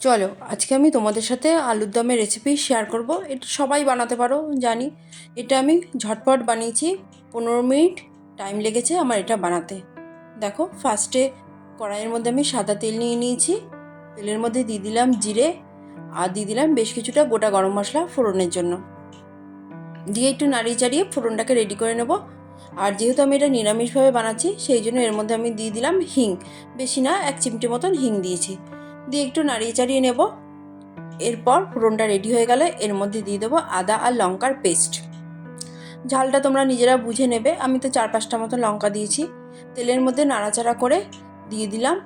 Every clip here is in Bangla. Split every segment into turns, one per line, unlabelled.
চলো, আজকে আমি তোমাদের সাথে আলুর দমের রেসিপি শেয়ার করব। এটা সবাই বানাতে পারো, জানি। এটা আমি ঝটপট বানিয়েছি, পনেরো মিনিট টাইম লেগেছে আমার এটা বানাতে। দেখো ফার্স্টে কড়াইয়ের মধ্যে আমি সাদা তেল নিয়ে নিয়েছি। তেলের মধ্যে দিয়ে দিলাম জিরে আর দিয়ে দিলাম বেশ কিছুটা গোটা গরম মশলা ফোড়নের জন্য। দিয়ে একটু নাড়িয়ে চাড়িয়ে ফোড়নটাকে রেডি করে নেব। আর যেহেতু আমি এটা নিরামিষভাবে বানাচ্ছি, সেই জন্য এর মধ্যে আমি দিয়ে দিলাম হিং। বেশি না, এক চিমটি মতন হিং দিয়েছি। দিয়ে একটু নাড়িয়ে চাড়িয়ে নেব। এরপর ফোড়নটা রেডি হয়ে গেলে এর মধ্যে দিয়ে দেবো আদা আর লঙ্কার পেস্ট ঝালটা তোমরা নিজেরা বুঝে নেবে। আমি তো চার পাঁচটা মতো লঙ্কা দিয়েছি। তেলের মধ্যে নাড়াচাড়া করে দিয়ে দিলাম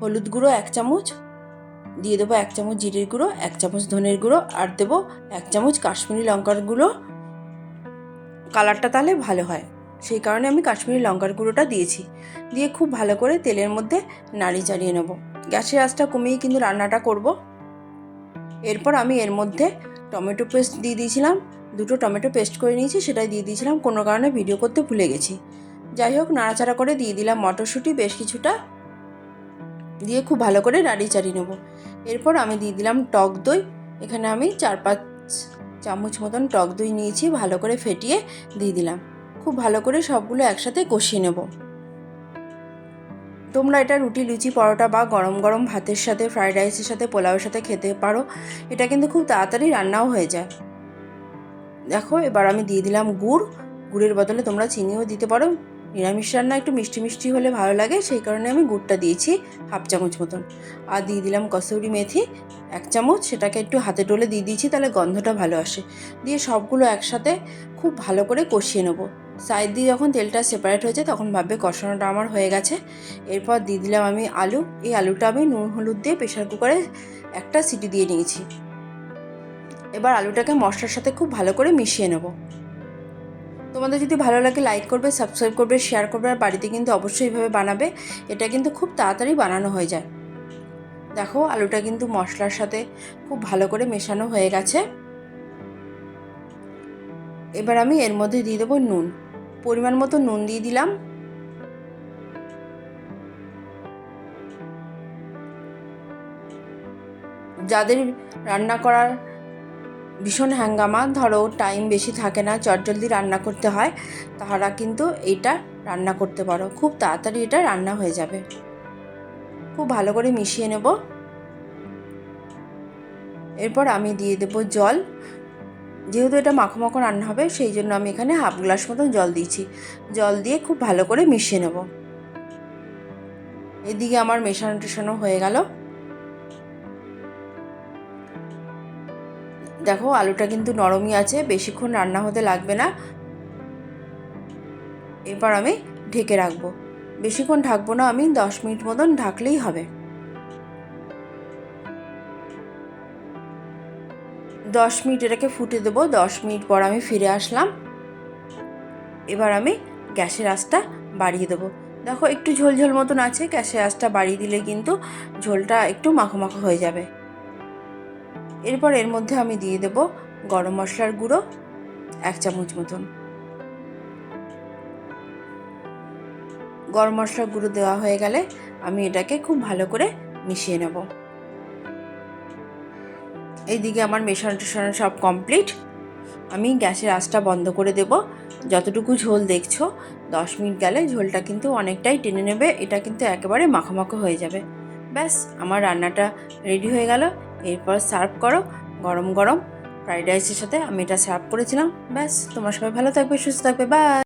হলুদ গুঁড়ো এক চামচ। দিয়ে দেবো এক চামচ জিরের গুঁড়ো, এক চামচ ধনের গুঁড়ো আর দেবো এক চামচ কাশ্মীরি লঙ্কার গুঁড়ো। কালারটা তাহলে ভালো হয়। সেই কারণে আমি কাশ্মীরি লঙ্কার গুঁড়োটা দিয়েছি। দিয়ে খুব ভালো করে তেলের মধ্যে নাড়ি চাড়িয়ে নেব। গ্যাসের আঁচটা কমিয়ে কিন্তু রান্নাটা করব। এরপর আমি এর মধ্যে টমেটো পেস্ট দিয়ে দিয়েছিলাম। দুটো টমেটো পেস্ট করে নিয়েছি, সেটাই দিয়ে দিয়েছিলাম। কোনো কারণে ভিডিও করতে ভুলে গেছি। যাই হোক, নাড়াচাড়া করে দিয়ে দিলাম মটরশুঁটি, বেশ কিছুটা। দিয়ে খুব ভালো করে নাড়ি চাড়িয়ে নেব। এরপর আমি দিয়ে দিলাম টক দই। এখানে আমি চার পাঁচ চামচ মতন টক দই নিয়েছি, ভালো করে ফেটিয়ে দিয়ে দিলাম। খুব ভালো করে সবগুলো একসাথে কষিয়ে নেব। তোমরা এটা রুটি, লুচি, পরোটা বা গরম গরম ভাতের সাথে, ফ্রাইড রাইসের সাথে, পোলাওয়ের সাথে খেতে পারো। এটা কিন্তু খুব তাড়াতাড়ি রান্নাও হয়ে যায়। দেখো, এবার আমি দিয়ে দিলাম গুড়। গুড়ের বদলে তোমরা চিনিও দিতে পারো। নিরামিষ রান্না একটু মিষ্টি মিষ্টি হলে ভালো লাগে, সেই কারণে আমি গুড়টা দিয়েছি হাফ চামচ মতন। আর দিয়ে দিলাম কসৌরি মেথি, এক চামচ। সেটাকে একটু হাতে ডলে দিয়ে দিয়েছি, তাহলে গন্ধটা ভালো আসে। দিয়ে সবগুলো একসাথে খুব ভালো করে কষিয়ে নেব। সাইড দিয়ে যখন তেলটা সেপারেট হয়েছে, তখন ভাববে কষানোটা আমার হয়ে গেছে। এরপর দিয়ে দিলাম আমি আলু। এই আলুটা আমি নুন, হলুদ দিয়ে প্রেশার কুকারে একটা সিটি দিয়ে নিয়েছি। এবার আলুটাকে মশলার সাথে খুব ভালো করে মিশিয়ে নেব। তোমাদের যদি ভালো লাগে লাইক করবে সাবস্ক্রাইব করবে শেয়ার করবে, আর বাড়িতে কিন্তু অবশ্যই এইভাবে বানাবে। এটা কিন্তু খুব তাড়াতাড়ি বানানো হয়ে যায়। দেখো, আলুটা কিন্তু মশলার সাথে খুব ভালো করে মেশানো হয়ে গেছে। এবার আমি এর মধ্যে দিয়ে দেবো নুন। পরিমাণ মতো নুন দিয়ে দিলাম। যাদের রান্না করার ভীষণ হ্যাঙ্গামা ধরো টাইম বেশি থাকে না চটজলদি রান্না করতে হয়, তাহারা কিন্তু এটা রান্না করতে পারো। খুব তাড়াতাড়ি এটা রান্না হয়ে যাবে। খুব ভালো করে মিশিয়ে নেব। এরপর আমি দিয়ে দেবো জল। যেহেতু এটা মাখো মাখো রান্না হবে, সেই জন্য আমি এখানে হাফ গ্লাস মতন জল দিয়েছি। জল দিয়ে খুব ভালো করে মিশিয়ে নেব। এদিকে আমার মেশানো টেশানো হয়ে গেল। দেখো, আলুটা কিন্তু নরমই আছে, বেশিক্ষণ রান্না হতে লাগবে না। এরপর আমি ঢেকে রাখব। বেশিক্ষণ ঢাকবো না, আমি দশ মিনিট মতন ঢাকলেই হবে। দশ মিনিট এটাকে ফুটে দেবো। দশ মিনিট পর আমি ফিরে আসলাম। এবার আমি গ্যাসের আঁচটা বাড়িয়ে দেবো। দেখো, একটু ঝোল ঝোল মতন আছে। গ্যাসের আঁচটা বাড়িয়ে দিলে কিন্তু ঝোলটা একটু মাখো মাখো হয়ে যাবে। এরপর এর মধ্যে আমি দিয়ে দেব গরম মশলার গুঁড়ো এক চামচ মতন। গরম মশলার গুঁড়ো দেওয়া হয়ে গেলে আমি এটাকে খুব ভালো করে মিশিয়ে নেব। এইদিকে আমার মেশানো টেশানো সব কমপ্লিট আমি গ্যাসের আঁচটা বন্ধ করে দেব। যতটুকু ঝোল দেখছ, দশ মিনিট গেলে ঝোলটা কিন্তু অনেকটাই টেনে নেবে, এটা কিন্তু একেবারে মাখো হয়ে যাবে। ব্যাস, আমার রান্নাটা রেডি হয়ে গেল। এরপর সার্ভ করো গরম গরম ফ্রাইড রাইসের সাথে আমি এটা সার্ভ করেছিলাম। ব্যাস, তোমার সবাই ভালো থাকবে, সুস্থ থাকবে বাই